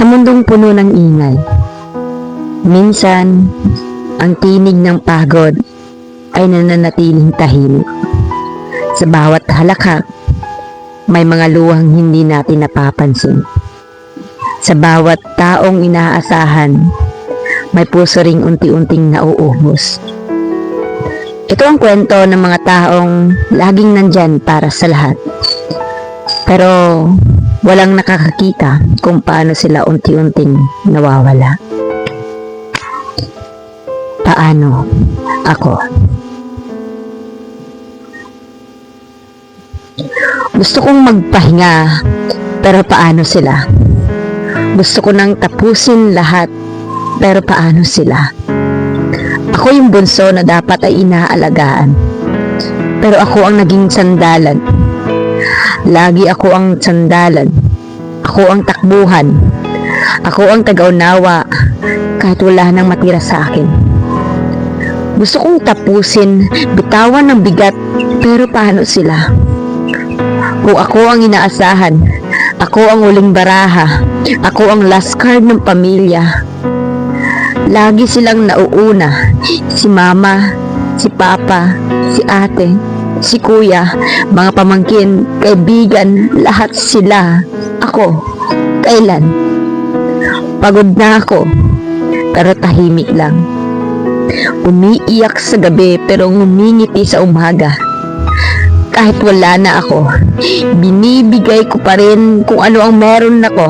Sa mundong puno ng ingay, minsan ang tinig ng pagod ay nananatiling tahimik. Sa bawat halakhak, may mga luhang hindi natin napapansin. Sa bawat taong inaasahan, may puso ring unti-unting nauubos. Ito ang kwento ng mga taong laging nandyan para sa lahat. Pero walang nakakakita kung paano sila unti-unting nawawala. Paano ako? Gusto kong magpahinga, pero paano sila? Gusto ko nang tapusin lahat, pero paano sila? Ako yung bunso na dapat ay inaalagaan. Pero ako ang naging sandalan. Lagi ako ang sandalan. Ako ang takbuhan. Ako ang tagaunawa kahit wala nang matira sa akin. Gusto kong tapusin, bitawan ng bigat, pero paano sila? Kung ako ang inaasahan, ako ang uling baraha, ako ang last card ng pamilya. Lagi silang nauuna, si mama, si papa, si ate, si kuya, mga pamangkin, kaibigan, lahat sila. Ako, kailan? Pagod na ako, pero tahimik lang. Umiiyak sa gabi pero ngumingiti sa umaga. Kahit wala na ako, binibigay ko pa rin kung ano ang meron ako.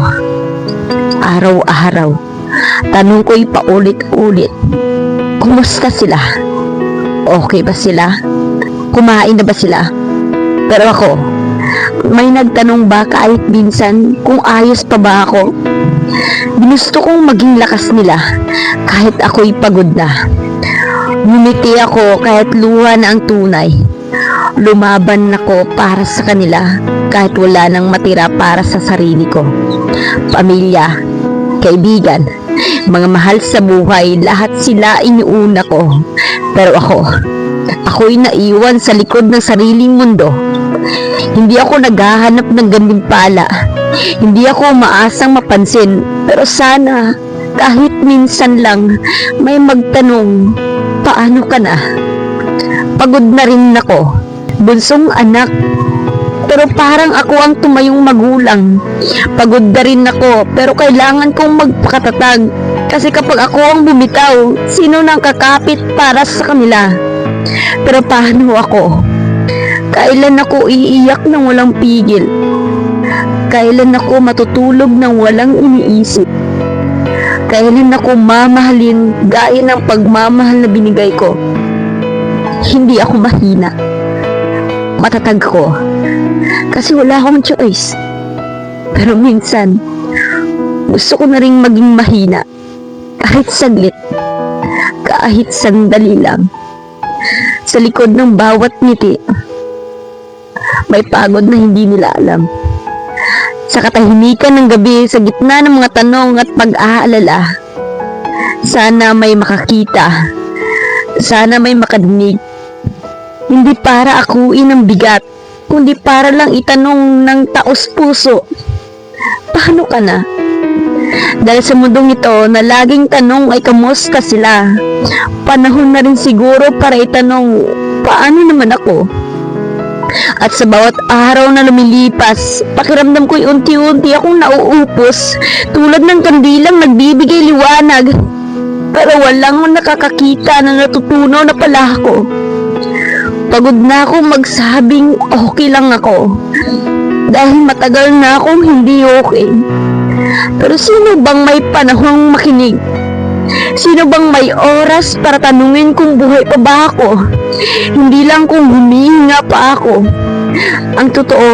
Araw-araw, tanong ko'y paulit-ulit. Kumusta sila? Okay ba sila? Kumain na ba sila? Pero ako, may nagtanong ba kahit minsan kung ayos pa ba ako? Ginusto kong maging lakas nila kahit ako'y pagod na. Ngumiti ako kahit luha na ang tunay. Lumaban ako para sa kanila kahit wala nang matira para sa sarili ko. Pamilya, kaibigan, mga mahal sa buhay, lahat sila iniuna ko. Pero ako, ako'y naiwan sa likod ng sariling mundo. Hindi ako naghahanap ng gantimpala. Hindi ako maasang mapansin. Pero sana, kahit minsan lang, may magtanong, paano ka na? Pagod na rin ako. Bunsong anak. Pero parang ako ang tumayong magulang. Pagod na rin ako, pero kailangan kong magpakatatag. Kasi kapag ako ang bumitaw, sino nang kakapit para sa kanila? Pero paano ako? Kailan ako iiyak ng walang pigil? Kailan ako matutulog ng walang iniisip? Kailan ako mamahalin gaya ng pagmamahal na binigay ko? Hindi ako mahina. Matatag ko. Kasi wala akong choice. Pero minsan, gusto ko na rin maging mahina. Kahit saglit. Kahit sandali lang. Sa likod ng bawat ngiti, may pagod na hindi nila alam. Sa katahimikan ng gabi, sa gitna ng mga tanong at pag-aalala, sana may makakita. Sana may makadinig. Hindi para akuin ang bigat, kundi para lang itanong ng taos puso. Paano ka na? Dahil sa mundong ito na laging tanong ay kamusta sila. Panahon na rin siguro para itanong, paano naman ako? At sa bawat araw na lumilipas, pakiramdam ko'y unti-unti akong nauupos, tulad ng kandilang nagbibigay liwanag. Pero walang nakakakita na natutunaw na pala ako. Pagod na akong magsabing okay lang ako. Dahil matagal na akong hindi okay. Pero sino bang may panahong makinig? Sino bang may oras para tanungin kung buhay pa ba ako? Hindi lang kung humihinga pa ako. Ang totoo,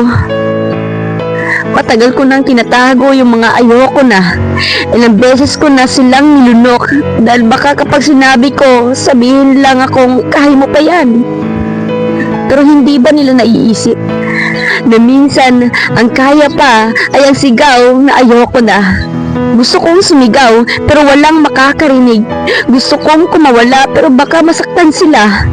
matagal ko nang tinatago yung mga ayoko na. Ilang beses ko na silang nilunok dahil baka kapag sinabi ko, sabihin lang akong kaya mo pa yan. Pero hindi ba nila naiisip na minsan ang kaya pa ay ang sigaw na ayoko na. Gusto kong sumigaw pero walang makakarinig. Gusto kong kumawala pero baka masaktan sila.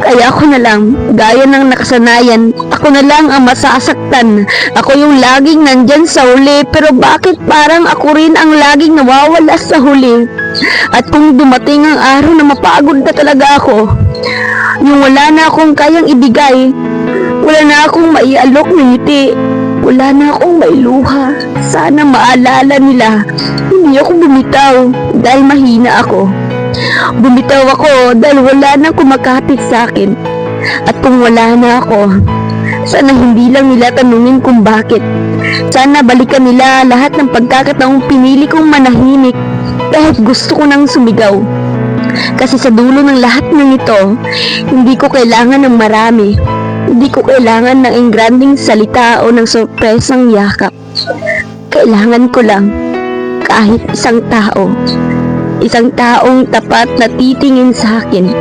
Kaya ako na lang, gaya ng nakasanayan, ako na lang ang masasaktan. Ako yung laging nandyan sa huli, pero bakit parang ako rin ang laging nawawala sa huli? At kung dumating ang araw na mapagod na talaga ako, yung wala na akong kayang ibigay, wala na akong maialok na ngiti, wala na akong mailuha. Sana maalala nila, hindi ako bumitaw dahil mahina ako. Bumitaw ako dahil wala nang kumakapit sa akin. At kung wala na ako, sana hindi lang nila tanungin kung bakit. Sana balikan nila lahat ng pagkakataong pinili kong manahimik dahil gusto ko nang sumigaw. Kasi sa dulo ng lahat ng ito, hindi ko kailangan ng marami. Hindi ko kailangan ng engranding salita o ng sorpresang yakap. Kailangan ko lang kahit isang tao isang taong tapat na titingin sa akin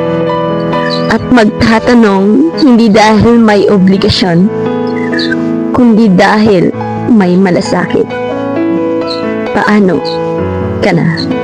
at magtatanong hindi dahil may obligasyon, kundi dahil may malasakit. Paano ka na?